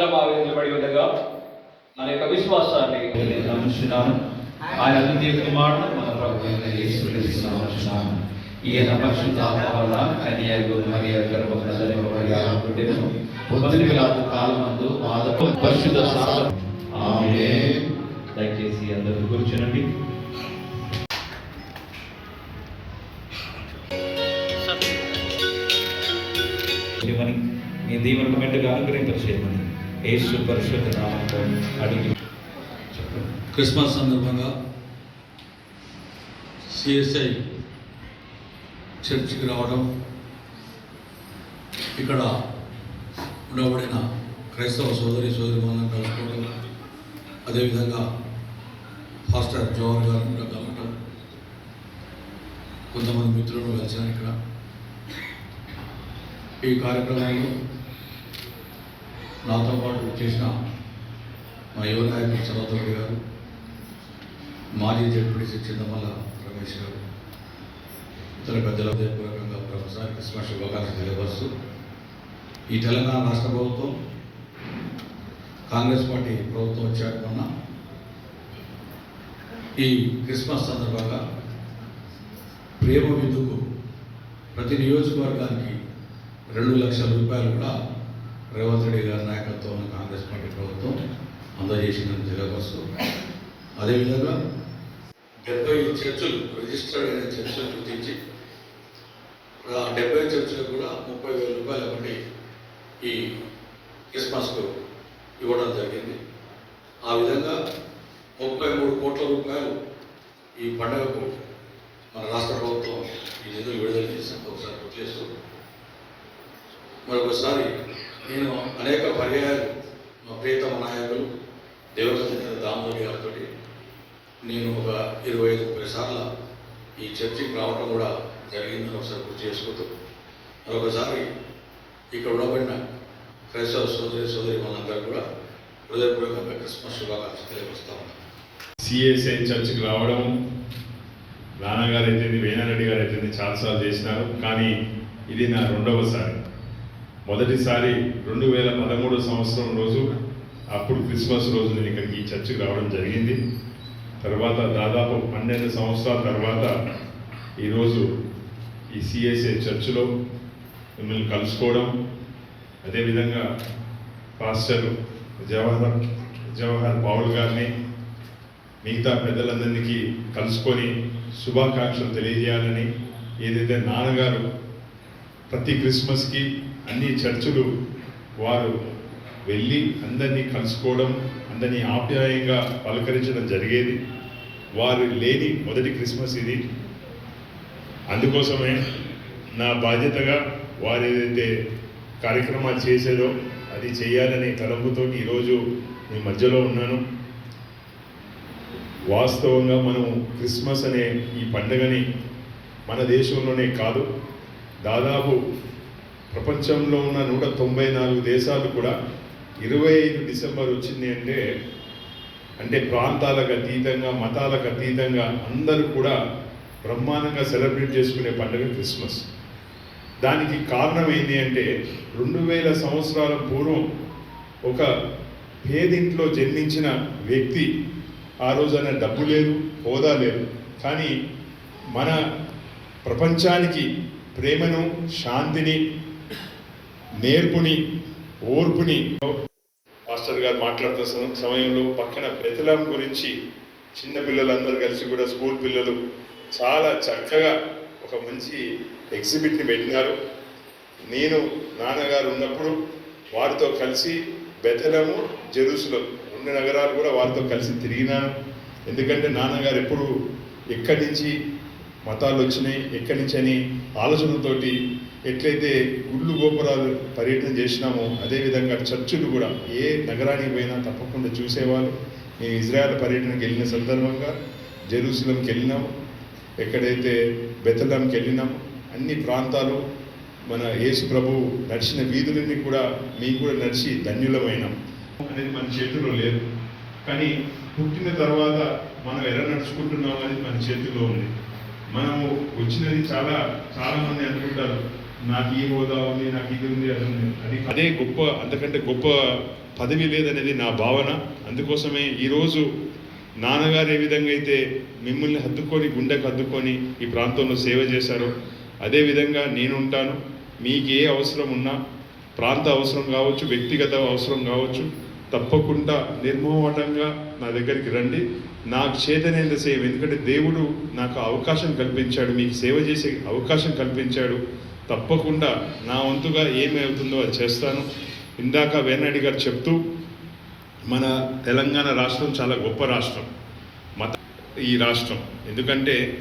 మనమందరం ఆవేదనపడి ఉండగా మన యొక్క విశ్వాసాన్ని నమ్ముచున్నాను ఆయన అద్వితీయ కుమారుడు మన ప్రభు నమ్ముచున్నాను ఈయన పరిశుద్ధాత్మ వలన కన్యాకు మరియ గర్భం పొద్దున కాలమందు పరిశుద్ధ ఆమె దయచేసి అందరూ కూర్చునండి మీ దీవెనకు అనుగ్రహింపచేయమని. యేసు పరిశుద్ధ నామంతో అడిగి క్రిస్మస్ సందర్భంగా సిఎస్ఐ చర్చికి రావడం ఇక్కడ ఉండబడిన క్రైస్తవ సోదరి సోదరి మనం కలుసుకోవడం అదేవిధంగా ఫాస్టర్ జవహర్ గారు కూడా కలవటం కొంతమంది మిత్రులను కలిశాను ఇక్కడ. ఈ కార్యక్రమంలో నాతో పాటు చేసిన మా యువ నాయకుడు చంద్రబాబు గారు మాజీ జడ్పీసీ చింతమల్ల రమేష్ గారు ఇతర పెద్దల హృదయపూర్వకంగా ప్రొఫెసర్ క్రిస్మస్ శుభాకాంక్షలు తెలియపరుస్తూ ఈ తెలంగాణ రాష్ట్ర ప్రభుత్వం కాంగ్రెస్ పార్టీ ప్రభుత్వం వచ్చాక మొన్న ఈ క్రిస్మస్ సందర్భంగా ప్రేమ విందుకు ప్రతి నియోజకవర్గానికి రెండు లక్షల రూపాయలు కూడా రేవంత్ రెడ్డి గారి నాయకత్వంలో కాంగ్రెస్ పార్టీ ప్రభుత్వం అందజేసిందని తెలియపరుస్తూ అదేవిధంగా డెబ్బై చర్చలు రిజిస్టర్డ్ అయిన చర్చలు గుర్తించి ఆ డెబ్బై చర్చలకు కూడా ముప్పై వేల రూపాయలు ఒకటి ఈ క్రిస్మస్కు ఇవ్వడం జరిగింది. ఆ విధంగా ముప్పై మూడు కోట్ల రూపాయలు ఈ పండుగకు మన రాష్ట్ర ప్రభుత్వం ఈ నిధులు విడుదల చేసినంత ఒకసారి గుర్తు చేస్తూ మరొకసారి నేను అనేక పర్యాయాలు మా ప్రియతమ నాయకులు దేవతల దామోదరి గారితో నేను ఒక ఇరవై ఐదు ముప్పై సార్లు ఈ చర్చికి రావడం కూడా జరిగిందని ఒకసారి గుర్తు చేసుకుంటూ మరొకసారి ఇక్కడ ఉండబడిన క్రైస్తవ సోదరి సోదరి మనందరూ కూడా హృదయపూర్వకంగా క్రిస్మస్ శుభాకాంక్షలు తెలియపరుస్తా ఉన్నాను. సిఎస్ఐ చర్చికి రావడం నాన్నగారు అయితే వేనారెడ్డి గారు అయితే చాలాసార్లు చేసినారు. కానీ ఇది నా రెండవసారి. మొదటిసారి రెండు వేల పదమూడు సంవత్సరం రోజు అప్పుడు క్రిస్మస్ రోజు నేను ఇక్కడికి ఈ చర్చికి రావడం జరిగింది. తర్వాత దాదాపు పన్నెండు సంవత్సరాల తర్వాత ఈరోజు ఈ సిఎస్ఏ చర్చిలో మిమ్మల్ని కలుసుకోవడం. అదేవిధంగా పాస్టర్ జవహర్ జవహర్ బావుల్ గారిని మిగతా పెద్దలందరికీ కలుసుకొని శుభాకాంక్షలు తెలియజేయాలని ఏదైతే నాన్నగారు ప్రతి క్రిస్మస్కి అన్ని చర్చలు వారు వెళ్ళి అందరినీ కలుసుకోవడం అందరినీ ఆప్యాయంగా పలకరించడం జరిగేది. వారు లేని మొదటి క్రిస్మస్ ఇది. అందుకోసమే నా బాధ్యతగా వారు ఏదైతే కార్యక్రమాలు చేసేదో అది చేయాలనే తలంపుతో ఈరోజు మీ మధ్యలో ఉన్నాను. వాస్తవంగా మనం క్రిస్మస్ అనే ఈ పండుగని మన దేశంలోనే కాదు దాదాపు ప్రపంచంలో ఉన్న నూట తొంభై నాలుగు దేశాలు కూడా ఇరవై ఐదు డిసెంబర్ వచ్చింది అంటే అంటే ప్రాంతాలకు అతీతంగా మతాలకు అతీతంగా అందరూ కూడా బ్రహ్మాండంగా సెలబ్రేట్ చేసుకునే పండుగ క్రిస్మస్. దానికి కారణం ఏంటి అంటే రెండు వేల సంవత్సరాల పూర్వం ఒక పేదింట్లో జన్మించిన వ్యక్తి ఆ రోజున డబ్బు లేదు హోదా లేదు. కానీ మన ప్రపంచానికి ప్రేమను శాంతిని నేర్పుని ఓర్పుని. మాస్టర్ గారు మాట్లాడుతున్న సమ- సమయంలో పక్కన బెతలం గురించి చిన్న పిల్లలందరూ కలిసి కూడా స్కూల్ పిల్లలు చాలా చక్కగా ఒక మంచి ఎగ్జిబిట్ని పెట్టినారు. నేను నాన్నగారు ఉన్నప్పుడు వారితో కలిసి బెతలము జెరూసలం రెండు నగరాలు కూడా వారితో కలిసి తిరిగినాను. ఎందుకంటే నాన్నగారు ఎప్పుడు ఎక్కడి నుంచి మతాలు వచ్చినాయి ఎక్కడి నుంచి అని ఆలోచనతోటి ఎట్లయితే గుళ్ళు గోపురాలు పర్యటన చేసినామో అదేవిధంగా చర్చులు కూడా ఏ నగరానికి పోయినా తప్పకుండా చూసేవాళ్ళు. మేము ఇజ్రాయెల్ పర్యటనకి వెళ్ళిన సందర్భంగా జెరూసలంకి వెళ్ళినాము ఎక్కడైతే బెతలంకి వెళ్ళినాము అన్ని ప్రాంతాలు మన యేసు ప్రభు నడిచిన వీధులన్నీ కూడా మీకు కూడా నడిచి ధన్యులమైనాం. అనేది మన చేతిలో లేదు. కానీ పుట్టిన తర్వాత మనం ఎలా నడుచుకుంటున్నాం అనేది మన చేతిలో ఉంది. మనము వచ్చినది చాలా చాలా మంది అనుకుంటారు నాకు ఈ హోదా ఉంది నాకు ఇది ఉంది అది ఉంది. అది అదే గొప్ప అంతకంటే గొప్ప పదవి లేదనేది నా భావన. అందుకోసమే ఈరోజు నాన్నగారు ఏ విధంగా అయితే మిమ్మల్ని హత్తుకొని గుండెకు హత్తుకొని ఈ ప్రాంతంలో సేవ చేశారో అదేవిధంగా నేను ఉంటాను. మీకు ఏ అవసరం ఉన్నా ప్రాంత అవసరం కావచ్చు వ్యక్తిగత అవసరం కావచ్చు తప్పకుండా నిర్మోహటంగా నా దగ్గరికి రండి. నాకు చేతనైన సేవ ఎందుకంటే దేవుడు నాకు అవకాశం కల్పించాడు మీకు సేవ చేసే అవకాశం కల్పించాడు. తప్పకుండా నా వంతుగా ఏమవుతుందో అది చేస్తాను. ఇందాక వేనాడి గారు చెప్తూ మన తెలంగాణ రాష్ట్రం చాలా గొప్ప రాష్ట్రం. మత ఈ రాష్ట్రం. ఎందుకంటే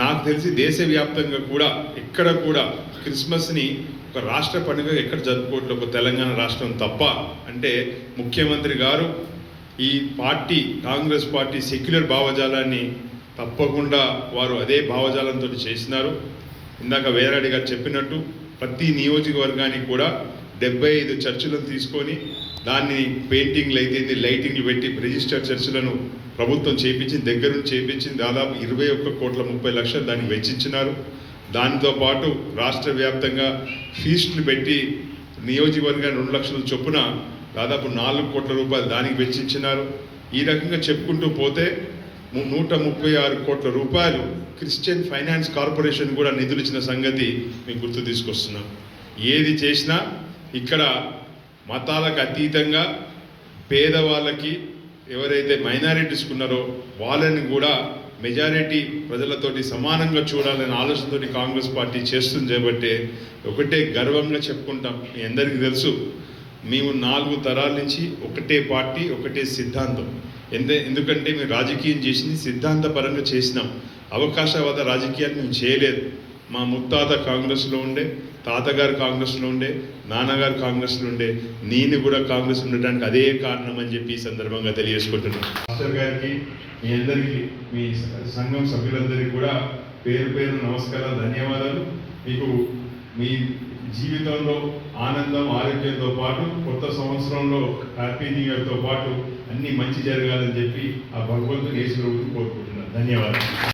నాకు తెలిసి దేశవ్యాప్తంగా కూడా ఎక్కడ కూడా క్రిస్మస్ని ఒక రాష్ట్ర పండుగ ఎక్కడ జరుపుకోవట్లేదు ఒక తెలంగాణ రాష్ట్రం తప్ప. అంటే ముఖ్యమంత్రి గారు ఈ పార్టీ కాంగ్రెస్ పార్టీ సెక్యులర్ భావజాలాన్ని తప్పకుండా వారు అదే భావజాలంతో చేసినారు. ఇందాక వేరాడి గారు చెప్పినట్టు ప్రతి నియోజకవర్గానికి కూడా డెబ్బై ఐదు చర్చలను తీసుకొని దాన్ని పెయింటింగ్లు అయితే లైటింగ్లు పెట్టి రిజిస్టర్ చర్చలను ప్రభుత్వం చేయించింది దగ్గర నుంచి చేయించింది దాదాపు ఇరవై ఒక్క కోట్ల ముప్పై లక్షలు దానికి వెచ్చించినారు. దానితో పాటు రాష్ట్ర వ్యాప్తంగా ఫీస్టులు పెట్టి నియోజకవర్గాన్ని రెండు లక్షల చొప్పున దాదాపు నాలుగు కోట్ల రూపాయలు దానికి వెచ్చించినారు. ఈ రకంగా చెప్పుకుంటూ పోతే నూట ముప్పై ఆరు కోట్ల రూపాయలు క్రిస్టియన్ ఫైనాన్స్ కార్పొరేషన్ కూడా నిధులు ఇచ్చిన సంగతి మేము గుర్తు తీసుకొస్తున్నాం. ఏది చేసినా ఇక్కడ మతాలకు అతీతంగా పేదవాళ్ళకి ఎవరైతే మైనారిటీస్ ఉన్నారో వాళ్ళని కూడా మెజారిటీ ప్రజలతోటి సమానంగా చూడాలనే ఆలోచనతోటి కాంగ్రెస్ పార్టీ చేస్తుంది కాబట్టి ఒకటే గర్వంగా చెప్పుకుంటాం. మీ అందరికీ తెలుసు మేము నాలుగు తరాల నుంచి ఒకటే పార్టీ ఒకటే సిద్ధాంతం. ఎందు ఎందుకంటే మేము రాజకీయం చేసింది సిద్ధాంతపరంగా చేసినాం. అవకాశవాద రాజకీయాలు మేము చేయలేదు. మా ముత్తాత కాంగ్రెస్లో ఉండే తాతగారు కాంగ్రెస్లో ఉండే నాన్నగారు కాంగ్రెస్లో ఉండే నేను కూడా కాంగ్రెస్ ఉండటానికి అదే కారణం అని చెప్పి ఈ సందర్భంగా తెలియజేసుకుంటున్నాను. మాస్టర్ గారికి మీ అందరికీ మీ సంఘం సభ్యులందరికీ కూడా పేరు పేరు నమస్కారాలు ధన్యవాదాలు. మీకు మీ జీవితంలో ఆనందం ఆరోగ్యంతో పాటు కొత్త సంవత్సరంలో హ్యాపీ న్యూ ఇయర్తో పాటు అన్ని మంచి జరగాలని చెప్పి ఆ భగవంతుని యేసు కోరుకుంటున్నాను. ధన్యవాదాలు.